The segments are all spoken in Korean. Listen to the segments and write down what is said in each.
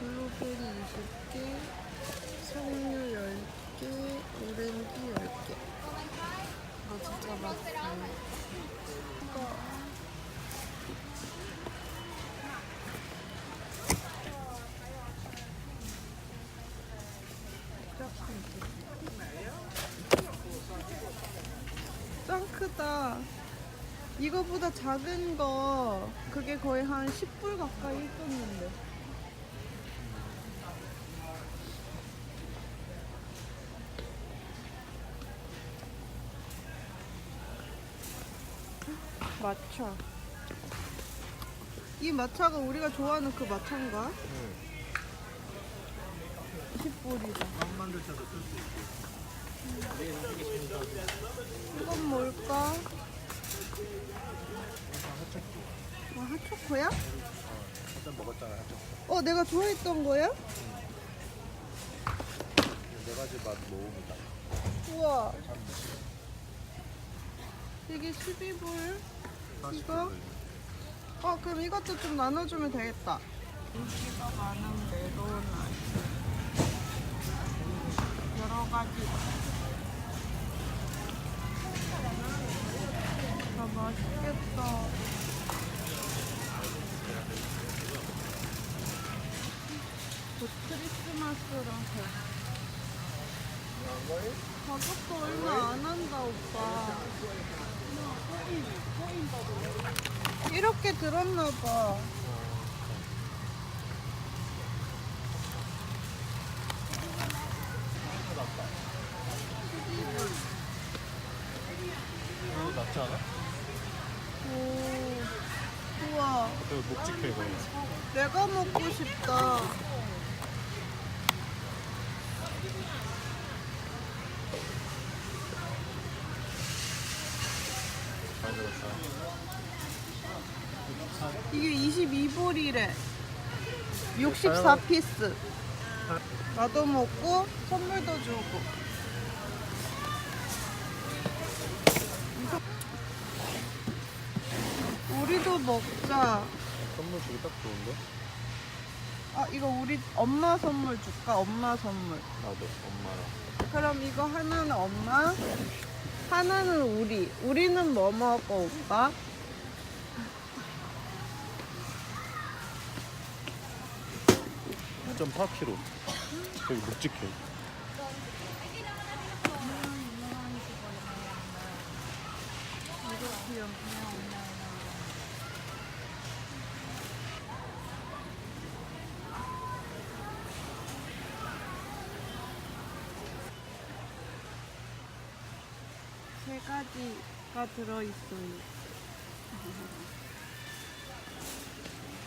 블루베리 20개, 석류 10개, 오렌지 10개. 아 진짜 맛있어. 짱 크다. 이거보다 작은 거 그게 거의 한 10불 가까이 했었는데. 마차. 이 마차가 우리가 좋아하는 그 마차인가? 20불이다. 이건 뭘까? 아, 핫초코야? 한잔 먹었잖아. 한잔. 어, 내가 좋아했던 거야? 네 가지 맛 모음이다. 우와. 이게 12불. 이거? 어, 그럼 이것도 좀 나눠주면 되겠다. 인기가 많은 메론 아이스. 여러 가지. 곧 크리스마스라서. 가격도 얼마 안 한다, 오빠. 이렇게 들었나 봐. 이거 낫지 않아? 오, 우와. 그 묵직해 이거. 내가 먹고 싶다. 잘 들었어. 이게 22불이래. 64피스. 나도 먹고 선물도 주고. 우리도 먹자. 선물 주기 딱 좋은데? 아, 이거 우리 엄마 선물 줄까? 엄마 선물. 나도 엄마랑. 그럼 이거 하나는 엄마, 하나는 우리. 우리는 뭐 먹어, 오빠? 점 4kg. 되게 묵직해. 세 가지가 들어있어요.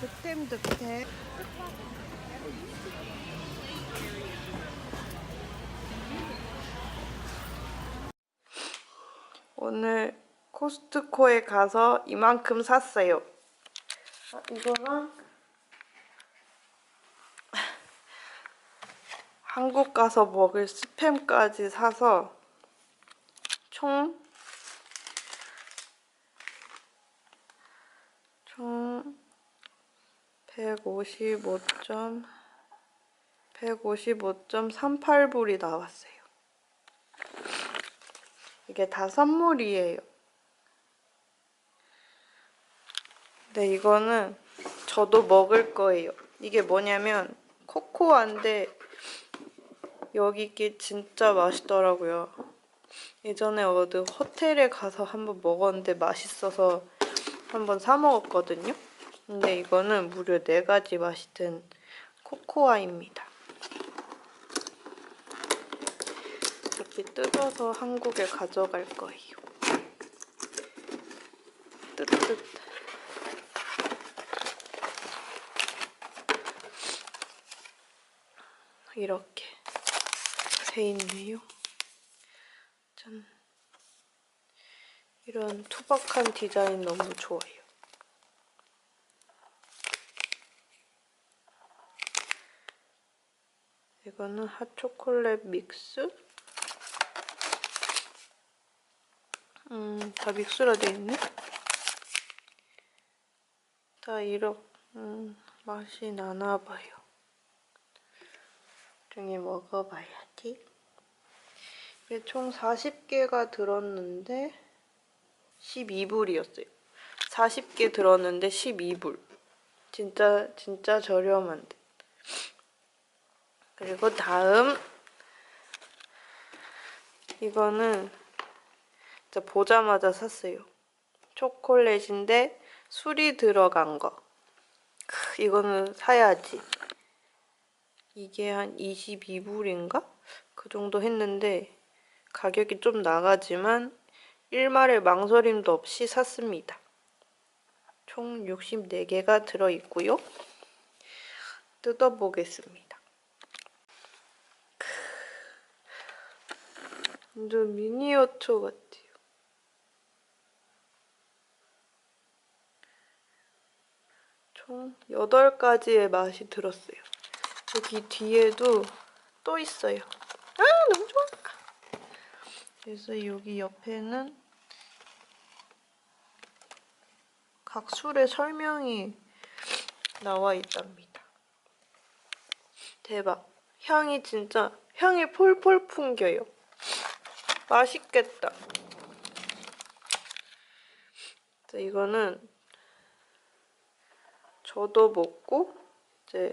득템 득템. 오늘 코스트코에 가서 이만큼 샀어요. 아, 이거랑 한국 가서 먹을 스팸까지 사서 총, 총 155점, 155.38불이 나왔어요. 이게 다 선물이에요. 근데 이거는 저도 먹을 거예요. 이게 뭐냐면 코코아인데 여기 게 진짜 맛있더라고요. 예전에 어디 호텔에 가서 한번 먹었는데 맛있어서 한번 사 먹었거든요. 근데 이거는 무려 네 가지 맛이 든 코코아입니다. 이렇게 뜯어서 한국에 가져갈 거예요. 뜨뜻. 이렇게 돼 있네요. 짠. 이런 투박한 디자인 너무 좋아요. 이거는 핫초콜릿 믹스. 음, 다 믹스로 돼 있네. 다 이렇게 음, 맛이 나나 봐요. 나중에 먹어봐야지. 이게 총 40개가 들었는데 12불이었어요. 40개 들었는데 12불. 진짜 진짜 저렴한데. 그리고 다음 이거는 진짜 보자마자 샀어요. 초콜릿인데 술이 들어간 거. 크, 이거는 사야지. 이게 한 22불인가? 그 정도 했는데 가격이 좀 나가지만 일말의 망설임도 없이 샀습니다. 총 64개가 들어있고요. 뜯어보겠습니다. 크, 완전 미니어처 같아요. 총 8가지의 맛이 들었어요. 여기 뒤에도 또 있어요. 아, 너무 좋아! 그래서 여기 옆에는 각 술의 설명이 나와 있답니다. 대박. 향이 진짜, 향이 폴폴 풍겨요. 맛있겠다. 이거는 저도 먹고 이제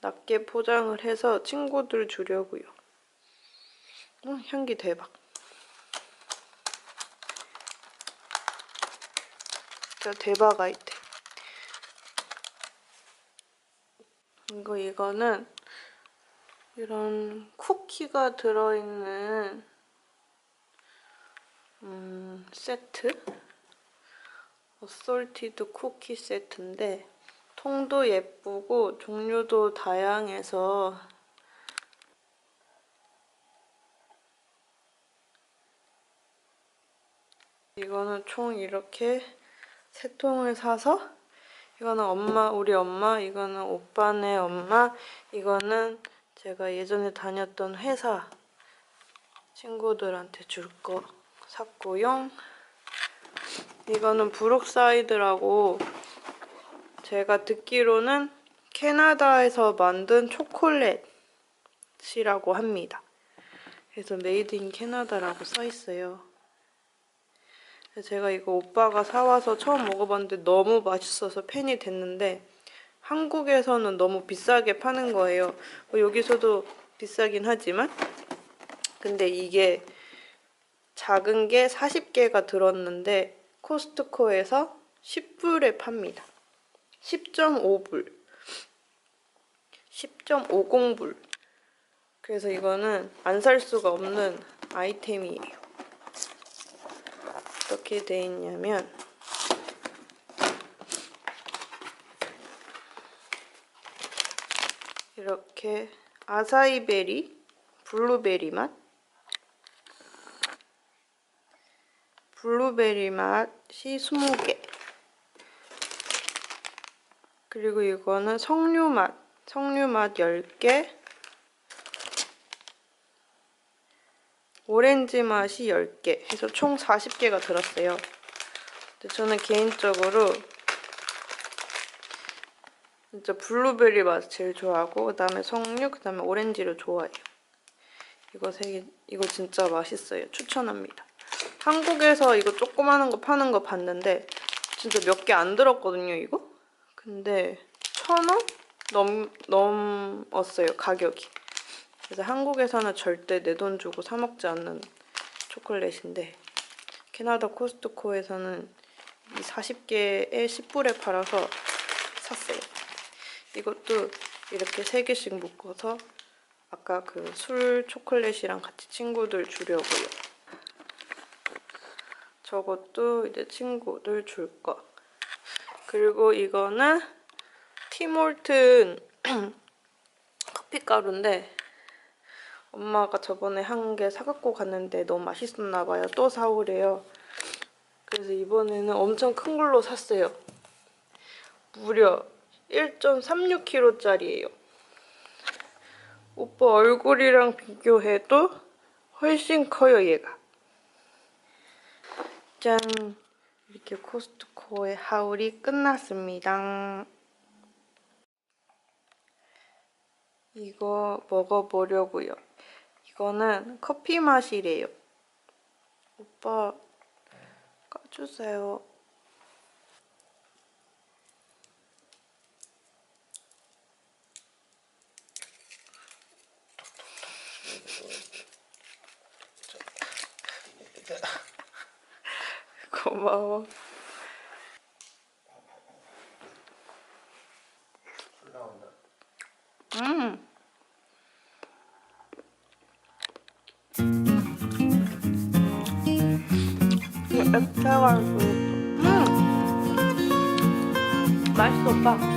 낮게 포장을 해서 친구들 주려고요. 음, 향기 대박. 진짜 대박 아이템. 이거 이거는 이런 쿠키가 들어있는 음, 세트? 어솔티드 쿠키 세트인데 통도 예쁘고 종류도 다양해서 이거는 총 이렇게 세 통을 사서 이거는 엄마 우리 엄마 이거는 오빠네 엄마 이거는 제가 예전에 다녔던 회사 친구들한테 줄 거 샀고요. 이거는 브룩사이드라고 제가 듣기로는 캐나다에서 만든 초콜릿이라고 합니다. 그래서 메이드 인 캐나다라고 써 있어요. 제가 이거 오빠가 사와서 처음 먹어봤는데 너무 맛있어서 팬이 됐는데 한국에서는 너무 비싸게 파는 거예요. 뭐 여기서도 비싸긴 하지만 근데 이게 작은 게 40개가 들었는데 코스트코에서 10불에 팝니다. 10.5불. 10.50불. 그래서 이거는 안 살 수가 없는 아이템이에요. 어떻게 돼 있냐면 이렇게 아사이베리, 블루베리 맛 블루베리 맛이 20개. 그리고 이거는 석류 맛. 석류 맛 10개. 오렌지 맛이 10개. 해서 총 40개가 들었어요. 저는 개인적으로 진짜 블루베리 맛 제일 좋아하고 그다음에 석류, 그다음에 오렌지를 좋아해요. 이거 세 개, 이거 진짜 맛있어요. 추천합니다. 한국에서 이거 조그마한 거 파는 거 봤는데 진짜 몇 개 안 들었거든요, 이거? 근데 천 원? 넘, 넘었어요, 가격이. 그래서 한국에서는 절대 내 돈 주고 사 먹지 않는 초콜릿인데 캐나다 코스트코에서는 이 40개에 10불에 팔아서 샀어요. 이것도 이렇게 3개씩 묶어서 아까 그 술 초콜릿이랑 같이 친구들 주려고요. 저것도 이제 친구들 줄 거. 그리고 이거는 티몰튼 커피 가루인데 엄마가 저번에 한개 사갖고 갔는데 너무 맛있었나 봐요. 또 사오래요. 그래서 이번에는 엄청 큰 걸로 샀어요. 무려 1.36kg짜리예요. 오빠 얼굴이랑 비교해도 훨씬 커요, 얘가. 짠! 이렇게 코스트코의 하울이 끝났습니다. 이거 먹어보려고요. 이거는 커피 맛이래요. 오빠 까주세요. 고마워. 음. 액체가 음. 맛있어 오빠.